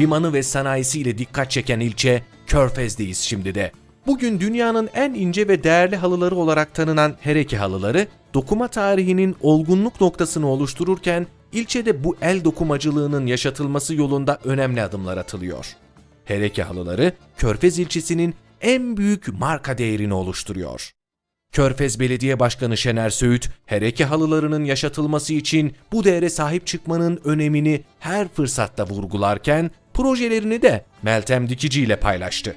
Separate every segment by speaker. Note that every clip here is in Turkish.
Speaker 1: limanı ve sanayisiyle dikkat çeken ilçe Körfez'deyiz şimdi de. Bugün dünyanın en ince ve değerli halıları olarak tanınan Hereke halıları, dokuma tarihinin olgunluk noktasını oluştururken ilçede bu el dokumacılığının yaşatılması yolunda önemli adımlar atılıyor. Hereke halıları, Körfez ilçesinin en büyük marka değerini oluşturuyor. Körfez Belediye Başkanı Şener Söğüt, hereke halılarının yaşatılması için bu değere sahip çıkmanın önemini her fırsatta vurgularken projelerini de Meltem Dikici ile paylaştı.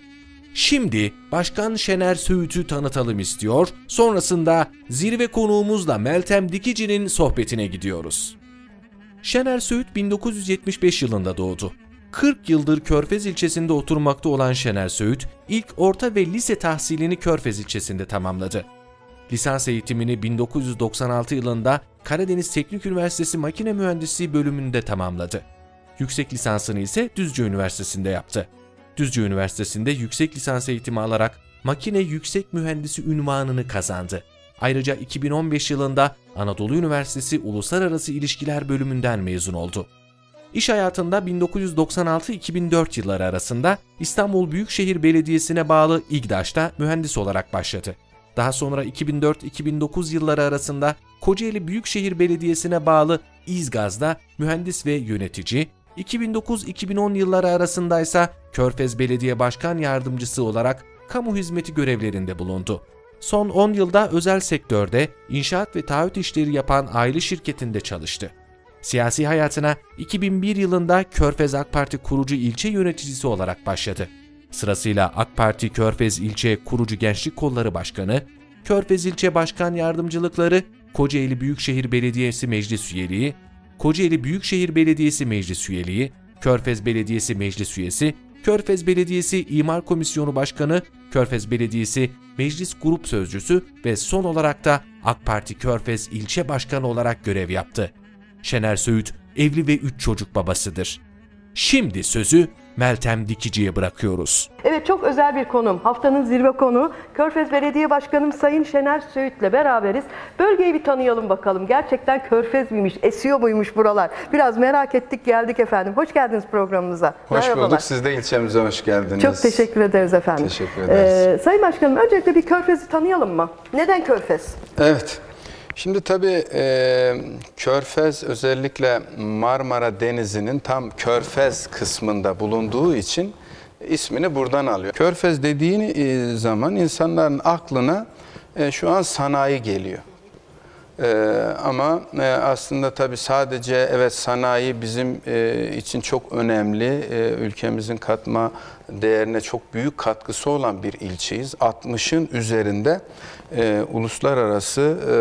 Speaker 1: Şimdi Başkan Şener Söğüt'ü tanıtalım istiyor, sonrasında zirve konuğumuzla Meltem Dikici'nin sohbetine gidiyoruz. Şener Söğüt 1975 yılında doğdu. 40 yıldır Körfez ilçesinde oturmakta olan Şener Söğüt, ilk orta ve lise tahsilini Körfez ilçesinde tamamladı. Lisans eğitimini 1996 yılında Karadeniz Teknik Üniversitesi Makine Mühendisliği bölümünde tamamladı. Yüksek lisansını ise Düzce Üniversitesi'nde yaptı. Düzce Üniversitesi'nde yüksek lisans eğitimi alarak makine yüksek mühendisi ünvanını kazandı. Ayrıca 2015 yılında Anadolu Üniversitesi Uluslararası İlişkiler bölümünden mezun oldu. İş hayatında 1996-2004 yılları arasında İstanbul Büyükşehir Belediyesi'ne bağlı İGDAŞ'ta mühendis olarak başladı. Daha sonra 2004-2009 yılları arasında Kocaeli Büyükşehir Belediyesi'ne bağlı İzgaz'da mühendis ve yönetici, 2009-2010 yılları arasında ise Körfez Belediye Başkan Yardımcısı olarak kamu hizmeti görevlerinde bulundu. Son 10 yılda özel sektörde inşaat ve taahhüt işleri yapan aile şirketinde çalıştı. Siyasi hayatına 2001 yılında Körfez AK Parti kurucu ilçe yöneticisi olarak başladı. Sırasıyla AK Parti Körfez İlçe Kurucu Gençlik Kolları Başkanı, Körfez İlçe Başkan Yardımcılıkları, Kocaeli Büyükşehir Belediyesi Meclis Üyeliği, Kocaeli Büyükşehir Belediyesi Meclis Üyeliği, Körfez Belediyesi Meclis Üyesi, Körfez Belediyesi İmar Komisyonu Başkanı, Körfez Belediyesi Meclis Grup Sözcüsü ve son olarak da AK Parti Körfez İlçe Başkanı olarak görev yaptı. Şener Söğüt evli ve 3 çocuk babasıdır. Şimdi sözü Meltem Dikici'ye bırakıyoruz.
Speaker 2: Evet çok özel bir konum. Haftanın zirve konuğu Körfez Belediye Başkanım Sayın Şener Söğüt'le beraberiz. Bölgeyi bir tanıyalım bakalım. Gerçekten Körfez miymiş, esiyor muymuş buralar? Biraz merak ettik geldik efendim. Hoş geldiniz programımıza.
Speaker 3: Hoş
Speaker 2: Merhabalar.
Speaker 3: bulduk. Siz de ilçemize hoş geldiniz.
Speaker 2: Çok teşekkür ederiz efendim.
Speaker 3: Teşekkür ederiz.
Speaker 2: Ee, Sayın Başkanım öncelikle bir Körfez'i tanıyalım mı? Neden Körfez?
Speaker 3: Evet. Şimdi tabii e, Körfez özellikle Marmara Denizi'nin tam Körfez kısmında bulunduğu için ismini buradan alıyor. Körfez dediğin e, zaman insanların aklına e, şu an sanayi geliyor. Ee, ama e, aslında tabii sadece evet sanayi bizim e, için çok önemli, e, ülkemizin katma değerine çok büyük katkısı olan bir ilçeyiz. 60'ın üzerinde e, uluslararası e,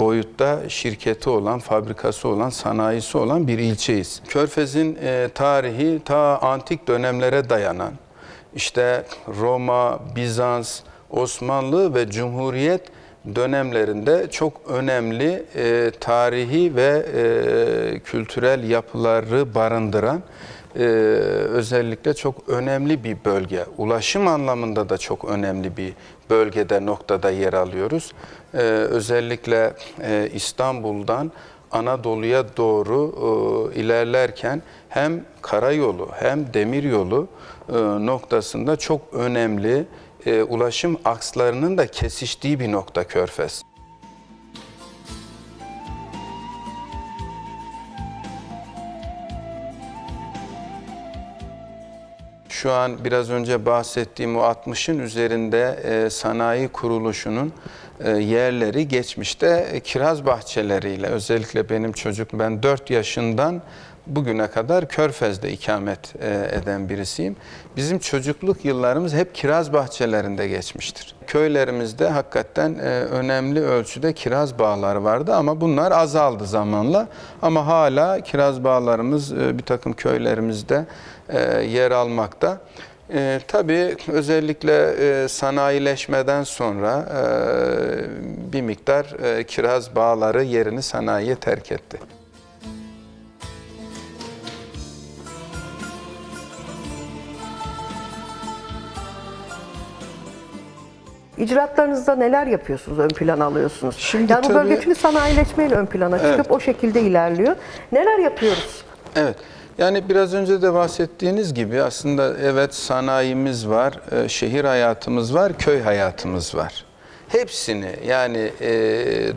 Speaker 3: boyutta şirketi olan, fabrikası olan, sanayisi olan bir ilçeyiz. Körfez'in e, tarihi ta antik dönemlere dayanan, işte Roma, Bizans, Osmanlı ve Cumhuriyet dönemlerinde çok önemli e, tarihi ve e, kültürel yapıları barındıran e, özellikle çok önemli bir bölge. Ulaşım anlamında da çok önemli bir bölgede, noktada yer alıyoruz. E, özellikle e, İstanbul'dan Anadolu'ya doğru e, ilerlerken hem karayolu hem demiryolu e, noktasında çok önemli e, ulaşım akslarının da kesiştiği bir nokta Körfez. Şu an biraz önce bahsettiğim o 60'ın üzerinde e, sanayi kuruluşunun e, yerleri geçmişte e, kiraz bahçeleriyle özellikle benim çocuk ben 4 yaşından bugüne kadar Körfez'de ikamet e, eden birisiyim. Bizim çocukluk yıllarımız hep kiraz bahçelerinde geçmiştir. Köylerimizde hakikaten e, önemli ölçüde kiraz bağları vardı ama bunlar azaldı zamanla. Ama hala kiraz bağlarımız e, bir takım köylerimizde yer almakta. E, tabii özellikle e, sanayileşmeden sonra e, bir miktar e, kiraz bağları yerini sanayiye terk etti.
Speaker 2: İcraatlarınızda neler yapıyorsunuz, ön plana alıyorsunuz?
Speaker 3: Şimdi
Speaker 2: yani bu
Speaker 3: tabii-
Speaker 2: çünkü sanayileşmeyle ön plana çıkıp
Speaker 3: Evet.
Speaker 2: o şekilde ilerliyor. Neler yapıyoruz?
Speaker 3: Evet. Yani biraz önce de bahsettiğiniz gibi aslında evet sanayimiz var, e, şehir hayatımız var, köy hayatımız var. Hepsini yani e,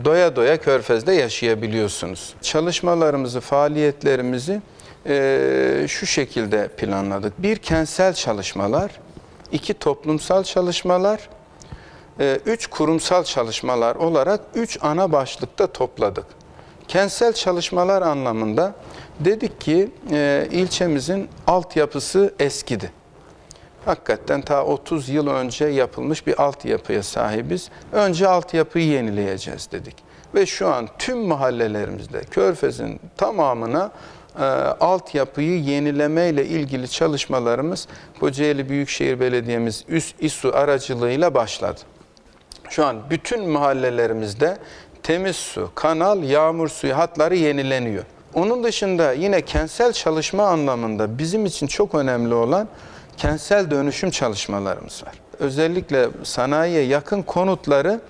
Speaker 3: doya doya Körfez'de yaşayabiliyorsunuz. Çalışmalarımızı, faaliyetlerimizi e, şu şekilde planladık. Bir kentsel çalışmalar, iki toplumsal çalışmalar, üç kurumsal çalışmalar olarak üç ana başlıkta topladık. Kentsel çalışmalar anlamında dedik ki e, ilçemizin altyapısı eskidi. Hakikaten ta 30 yıl önce yapılmış bir altyapıya sahibiz. Önce altyapıyı yenileyeceğiz dedik. Ve şu an tüm mahallelerimizde Körfez'in tamamına e, altyapıyı yenileme ile ilgili çalışmalarımız Kocaeli Büyükşehir Belediye'miz Üst İSU aracılığıyla başladı. Şu an bütün mahallelerimizde temiz su, kanal, yağmur suyu hatları yenileniyor. Onun dışında yine kentsel çalışma anlamında bizim için çok önemli olan kentsel dönüşüm çalışmalarımız var. Özellikle sanayiye yakın konutları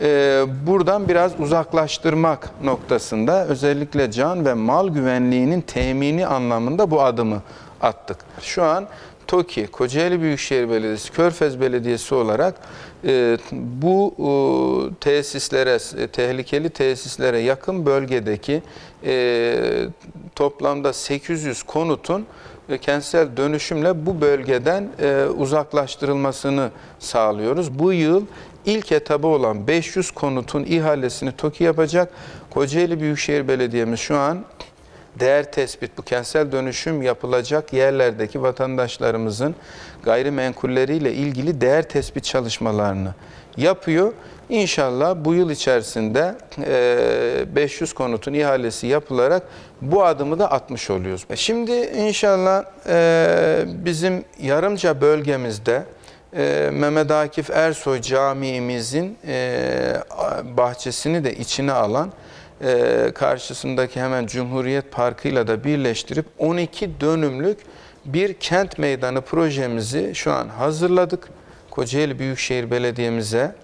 Speaker 3: e, buradan biraz uzaklaştırmak noktasında özellikle can ve mal güvenliğinin temini anlamında bu adımı attık. Şu an TOKİ, Kocaeli Büyükşehir Belediyesi, Körfez Belediyesi olarak e, bu e, tesislere, e, tehlikeli tesislere yakın bölgedeki e, toplamda 800 konutun e, kentsel dönüşümle bu bölgeden e, uzaklaştırılmasını sağlıyoruz. Bu yıl ilk etabı olan 500 konutun ihalesini TOKİ yapacak. Kocaeli Büyükşehir Belediye'miz şu an değer tespit, bu kentsel dönüşüm yapılacak yerlerdeki vatandaşlarımızın gayrimenkulleriyle ilgili değer tespit çalışmalarını yapıyor. İnşallah bu yıl içerisinde e, 500 konutun ihalesi yapılarak bu adımı da atmış oluyoruz. E, Şimdi inşallah e, bizim Yarımca bölgemizde e, Mehmet Akif Ersoy Camii'mizin e, bahçesini de içine alan e, karşısındaki hemen Cumhuriyet Parkı'yla da birleştirip 12 dönümlük bir kent meydanı projemizi şu an hazırladık. Kocaeli Büyükşehir Belediye'mize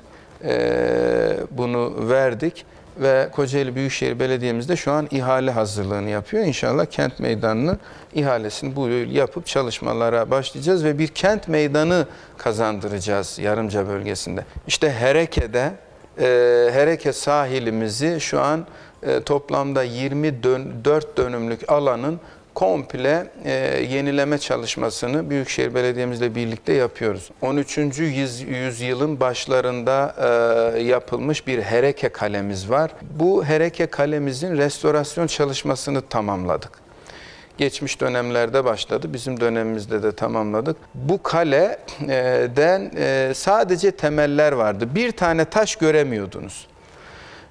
Speaker 3: e, bunu verdik ve Kocaeli Büyükşehir Belediye'miz de şu an ihale hazırlığını yapıyor. İnşallah kent meydanının ihalesini bu yıl yapıp çalışmalara başlayacağız ve bir kent meydanı kazandıracağız Yarımca bölgesinde. İşte Hereke'de e, Hereke sahilimizi şu an e, toplamda 24 dönümlük alanın komple e, yenileme çalışmasını Büyükşehir Belediye'mizle birlikte yapıyoruz. 13. yüz- yüzyılın başlarında e, yapılmış bir Hereke kalemiz var. Bu Hereke kalemizin restorasyon çalışmasını tamamladık. Geçmiş dönemlerde başladı. Bizim dönemimizde de tamamladık. Bu kaleden e, sadece temeller vardı. Bir tane taş göremiyordunuz.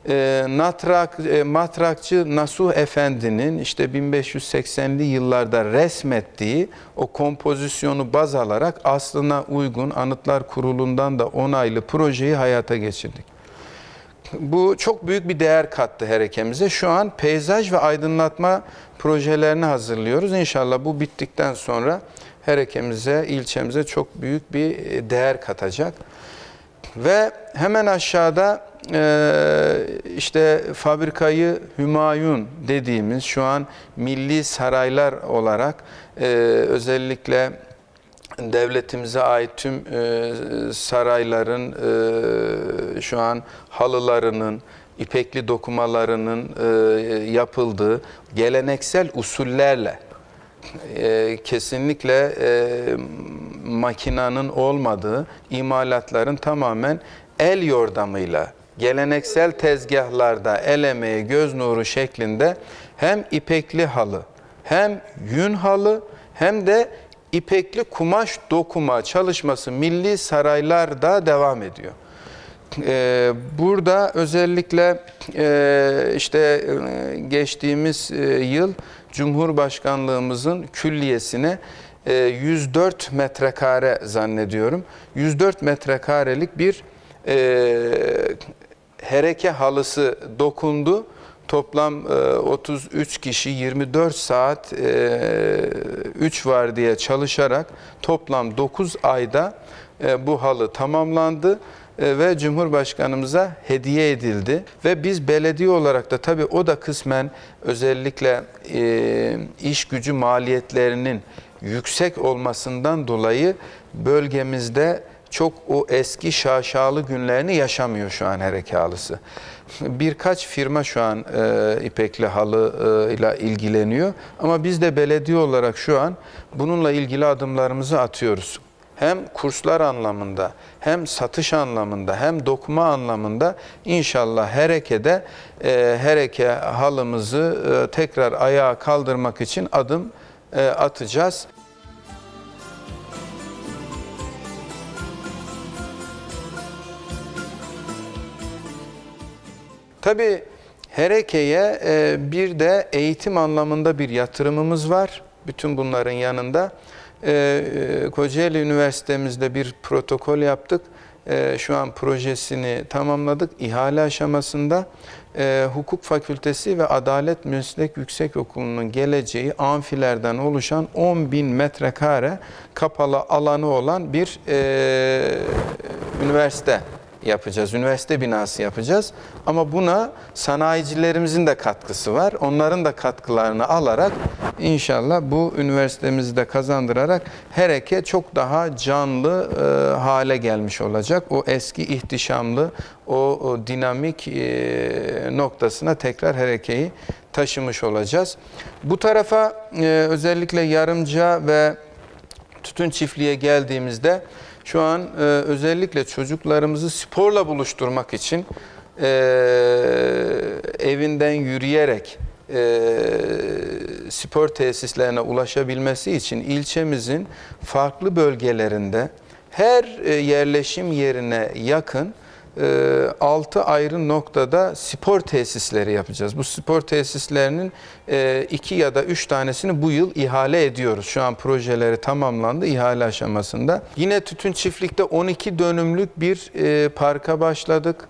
Speaker 3: E, Natrak, e, matrakçı Nasuh Efendi'nin işte 1580'li yıllarda resmettiği o kompozisyonu baz alarak aslına uygun Anıtlar Kurulu'ndan da onaylı projeyi hayata geçirdik. Bu çok büyük bir değer kattı harekemize. Şu an peyzaj ve aydınlatma projelerini hazırlıyoruz. İnşallah bu bittikten sonra harekemize, ilçemize çok büyük bir e, değer katacak. Ve hemen aşağıda e, işte fabrikayı Hümayun dediğimiz şu an milli saraylar olarak e, özellikle devletimize ait tüm e, sarayların e, şu an halılarının, ipekli dokumalarının e, yapıldığı geleneksel usullerle e, kesinlikle e, makinanın olmadığı imalatların tamamen el yordamıyla geleneksel tezgahlarda el emeği göz nuru şeklinde hem ipekli halı hem yün halı hem de ipekli kumaş dokuma çalışması milli saraylarda devam ediyor. Ee, burada özellikle e, işte e, geçtiğimiz e, yıl Cumhurbaşkanlığımızın külliyesine e, 104 metrekare zannediyorum. 104 metrekarelik bir e, hereke halısı dokundu. Toplam e, 33 kişi 24 saat e, 3 var diye çalışarak toplam 9 ayda e, bu halı tamamlandı e, ve Cumhurbaşkanımıza hediye edildi. Ve biz belediye olarak da tabii o da kısmen özellikle e, iş gücü maliyetlerinin yüksek olmasından dolayı bölgemizde çok o eski şaşalı günlerini yaşamıyor şu an Herekalısı. Birkaç firma şu an e, ipekli halı e, ile ilgileniyor ama biz de belediye olarak şu an bununla ilgili adımlarımızı atıyoruz. Hem kurslar anlamında, hem satış anlamında, hem dokuma anlamında inşallah Hereke'de e, Hereke halımızı e, tekrar ayağa kaldırmak için adım e, atacağız. Tabii Hereke'ye e, bir de eğitim anlamında bir yatırımımız var. Bütün bunların yanında. E, e, Kocaeli Üniversitemizde bir protokol yaptık. E, Şu an projesini tamamladık. İhale aşamasında e, Hukuk Fakültesi ve Adalet Meslek Yüksekokulu'nun geleceği amfilerden oluşan 10 bin metrekare kapalı alanı olan bir e, üniversite yapacağız. Üniversite binası yapacağız. Ama buna sanayicilerimizin de katkısı var. Onların da katkılarını alarak inşallah bu üniversitemizi de kazandırarak Hereke çok daha canlı e, hale gelmiş olacak. O eski ihtişamlı, o, o dinamik e, noktasına tekrar Hereke'yi taşımış olacağız. Bu tarafa e, özellikle Yarımca ve tütün çiftliğe geldiğimizde şu an e, özellikle çocuklarımızı sporla buluşturmak için e, evinden yürüyerek e, spor tesislerine ulaşabilmesi için ilçemizin farklı bölgelerinde her e, yerleşim yerine yakın 6 ayrı noktada spor tesisleri yapacağız. Bu spor tesislerinin 2 ya da 3 tanesini bu yıl ihale ediyoruz. Şu an projeleri tamamlandı ihale aşamasında. Yine Tütün Çiftlik'te 12 dönümlük bir e, parka başladık.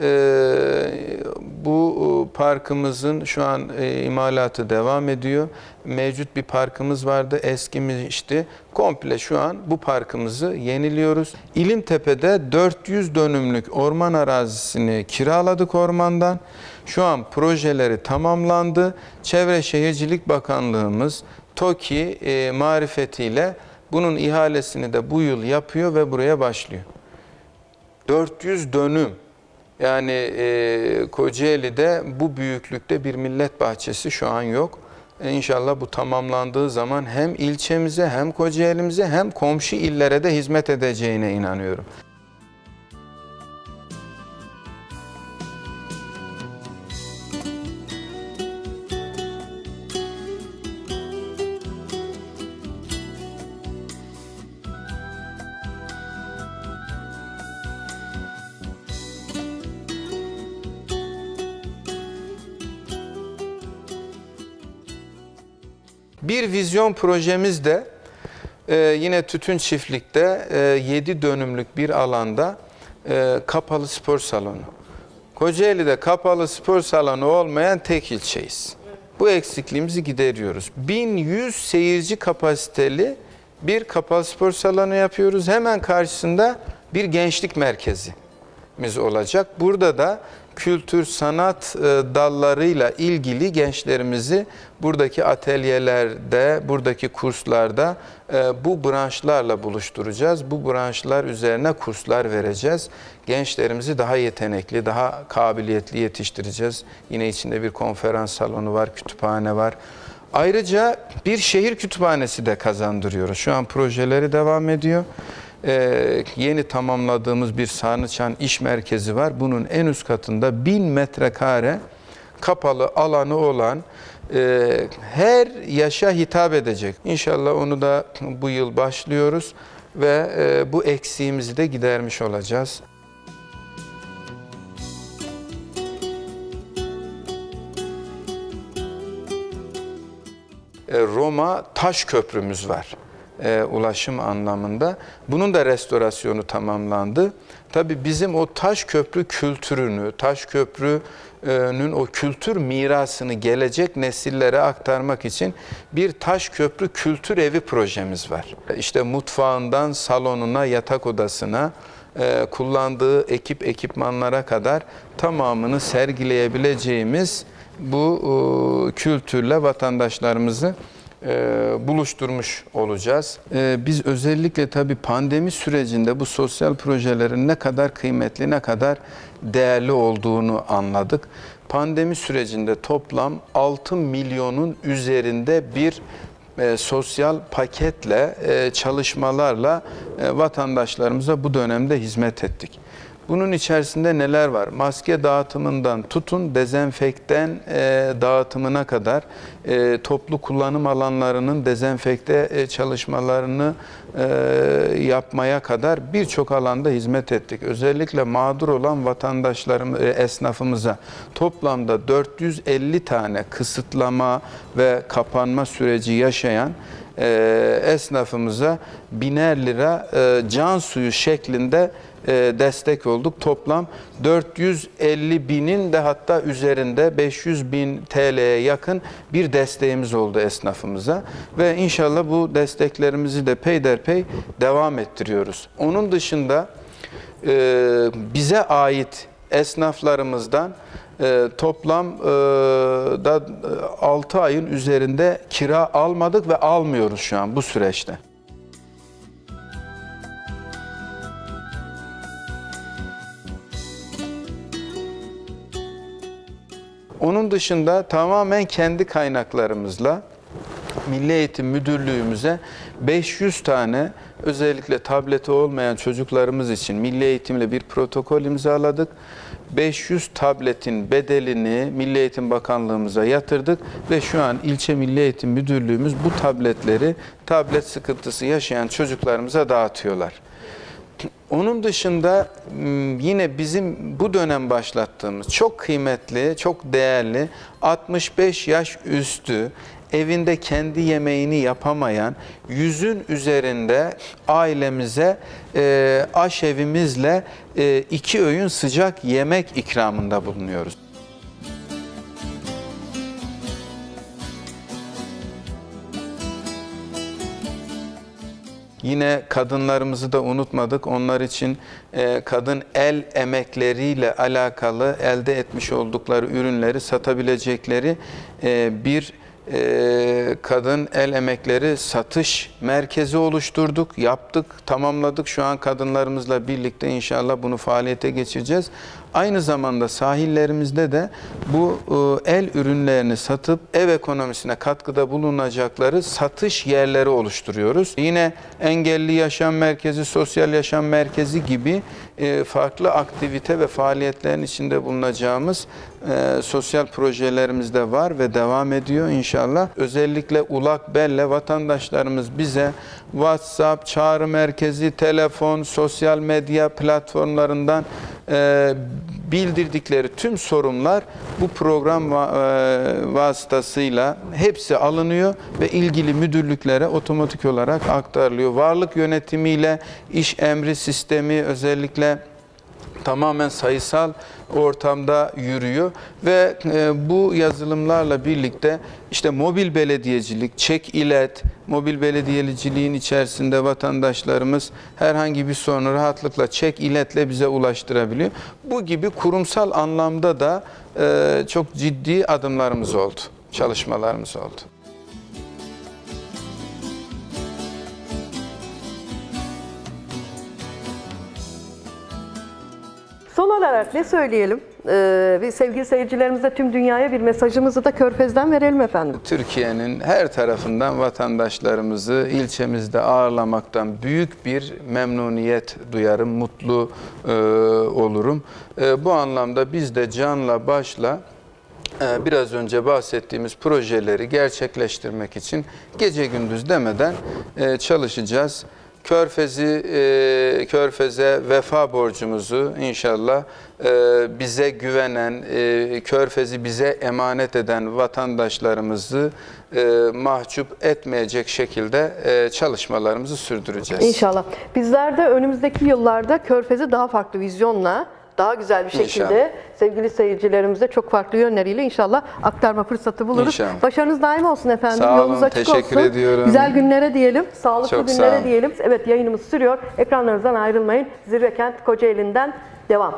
Speaker 3: Ee, bu e, parkımızın şu an e, imalatı devam ediyor. Mevcut bir parkımız vardı, eskimişti. Komple şu an bu parkımızı yeniliyoruz. İlimtepe'de 400 dönümlük orman arazisini kiraladık ormandan. Şu an projeleri tamamlandı. Çevre Şehircilik Bakanlığımız TOKİ e, marifetiyle bunun ihalesini de bu yıl yapıyor ve buraya başlıyor. 400 dönüm yani e, Kocaeli'de bu büyüklükte bir millet bahçesi şu an yok. E, İnşallah bu tamamlandığı zaman hem ilçemize hem Kocaeli'mize hem komşu illere de hizmet edeceğine inanıyorum. Bir vizyon projemiz de e, yine Tütün Çiftlik'te e, 7 dönümlük bir alanda e, kapalı spor salonu. Kocaeli'de kapalı spor salonu olmayan tek ilçeyiz. Bu eksikliğimizi gideriyoruz. 1100 seyirci kapasiteli bir kapalı spor salonu yapıyoruz. Hemen karşısında bir gençlik merkezimiz olacak. Burada da kültür, sanat e, dallarıyla ilgili gençlerimizi buradaki atölyelerde, buradaki kurslarda e, bu branşlarla buluşturacağız. Bu branşlar üzerine kurslar vereceğiz. Gençlerimizi daha yetenekli, daha kabiliyetli yetiştireceğiz. Yine içinde bir konferans salonu var, kütüphane var. Ayrıca bir şehir kütüphanesi de kazandırıyoruz. Şu an projeleri devam ediyor. Ee, yeni tamamladığımız bir Sarnıçan iş merkezi var. Bunun en üst katında 1000 metrekare kapalı alanı olan e, her yaşa hitap edecek. İnşallah onu da bu yıl başlıyoruz ve e, bu eksiğimizi de gidermiş olacağız. E, Roma taş köprümüz var e, ulaşım anlamında. Bunun da restorasyonu tamamlandı. Tabii bizim o taş köprü kültürünü, taş köprünün o kültür mirasını gelecek nesillere aktarmak için bir taş köprü kültür evi projemiz var. İşte mutfağından salonuna, yatak odasına, e, kullandığı ekip ekipmanlara kadar tamamını sergileyebileceğimiz bu e, kültürle vatandaşlarımızı e, buluşturmuş olacağız. E, biz özellikle tabii pandemi sürecinde bu sosyal projelerin ne kadar kıymetli, ne kadar değerli olduğunu anladık. Pandemi sürecinde toplam 6 milyonun üzerinde bir e, sosyal paketle, e, çalışmalarla e, vatandaşlarımıza bu dönemde hizmet ettik. Bunun içerisinde neler var? Maske dağıtımından tutun, dezenfekten e, dağıtımına kadar e, toplu kullanım alanlarının dezenfekte e, çalışmalarını e, yapmaya kadar birçok alanda hizmet ettik. Özellikle mağdur olan vatandaşlarım, e, esnafımıza toplamda 450 tane kısıtlama ve kapanma süreci yaşayan e, esnafımıza biner lira e, can suyu şeklinde destek olduk. Toplam 450 binin de hatta üzerinde 500 bin TL'ye yakın bir desteğimiz oldu esnafımıza. Ve inşallah bu desteklerimizi de peyderpey devam ettiriyoruz. Onun dışında e, bize ait esnaflarımızdan e, toplam e, da 6 ayın üzerinde kira almadık ve almıyoruz şu an bu süreçte. Dışında tamamen kendi kaynaklarımızla Milli Eğitim Müdürlüğümüze 500 tane özellikle tableti olmayan çocuklarımız için Milli Eğitimle bir protokol imzaladık. 500 tabletin bedelini Milli Eğitim Bakanlığımıza yatırdık ve şu an ilçe Milli Eğitim Müdürlüğümüz bu tabletleri tablet sıkıntısı yaşayan çocuklarımıza dağıtıyorlar. Onun dışında yine bizim bu dönem başlattığımız çok kıymetli, çok değerli 65 yaş üstü evinde kendi yemeğini yapamayan yüzün üzerinde ailemize e, aşevimizle e, iki öğün sıcak yemek ikramında bulunuyoruz. Yine kadınlarımızı da unutmadık. Onlar için e, kadın el emekleriyle alakalı elde etmiş oldukları ürünleri satabilecekleri e, bir e, kadın el emekleri satış merkezi oluşturduk, yaptık, tamamladık. Şu an kadınlarımızla birlikte inşallah bunu faaliyete geçireceğiz. Aynı zamanda sahillerimizde de bu e, el ürünlerini satıp ev ekonomisine katkıda bulunacakları satış yerleri oluşturuyoruz. Yine engelli yaşam merkezi, sosyal yaşam merkezi gibi e, farklı aktivite ve faaliyetlerin içinde bulunacağımız e, sosyal projelerimiz de var ve devam ediyor inşallah. Özellikle ulak belle vatandaşlarımız bize WhatsApp, çağrı merkezi, telefon, sosyal medya platformlarından e, bildirdikleri tüm sorunlar bu program e, vasıtasıyla hepsi alınıyor ve ilgili müdürlüklere otomatik olarak aktarılıyor. Varlık yönetimiyle iş emri sistemi özellikle tamamen sayısal ortamda yürüyor ve e, bu yazılımlarla birlikte işte mobil belediyecilik, çek ilet, mobil belediyeciliğin içerisinde vatandaşlarımız herhangi bir sorunu rahatlıkla çek iletle bize ulaştırabiliyor. Bu gibi kurumsal anlamda da e, çok ciddi adımlarımız oldu, çalışmalarımız oldu.
Speaker 2: Son olarak ne söyleyelim? Ee, sevgili seyircilerimize tüm dünyaya bir mesajımızı da Körfez'den verelim efendim.
Speaker 3: Türkiye'nin her tarafından vatandaşlarımızı ilçemizde ağırlamaktan büyük bir memnuniyet duyarım, mutlu e, olurum. E, bu anlamda biz de canla başla e, biraz önce bahsettiğimiz projeleri gerçekleştirmek için gece gündüz demeden e, çalışacağız. Körfez'i e, Körfez'e vefa borcumuzu inşallah e, bize güvenen, e, Körfez'i bize emanet eden vatandaşlarımızı e, mahcup etmeyecek şekilde e, çalışmalarımızı sürdüreceğiz.
Speaker 2: İnşallah. Bizler de önümüzdeki yıllarda Körfez'i daha farklı vizyonla daha güzel bir şekilde
Speaker 3: İnşallah.
Speaker 2: sevgili seyircilerimize çok farklı yönleriyle inşallah aktarma fırsatı buluruz.
Speaker 3: İnşallah.
Speaker 2: Başarınız daim olsun efendim.
Speaker 3: Sağ olun,
Speaker 2: Yolunuz açık
Speaker 3: teşekkür
Speaker 2: olsun.
Speaker 3: ediyorum.
Speaker 2: Güzel günlere diyelim. Sağlıklı
Speaker 3: Çok sağ
Speaker 2: günlere
Speaker 3: olun.
Speaker 2: diyelim. Evet yayınımız sürüyor. Ekranlarınızdan ayrılmayın. Zirve Kent Kocaeli'nden devam.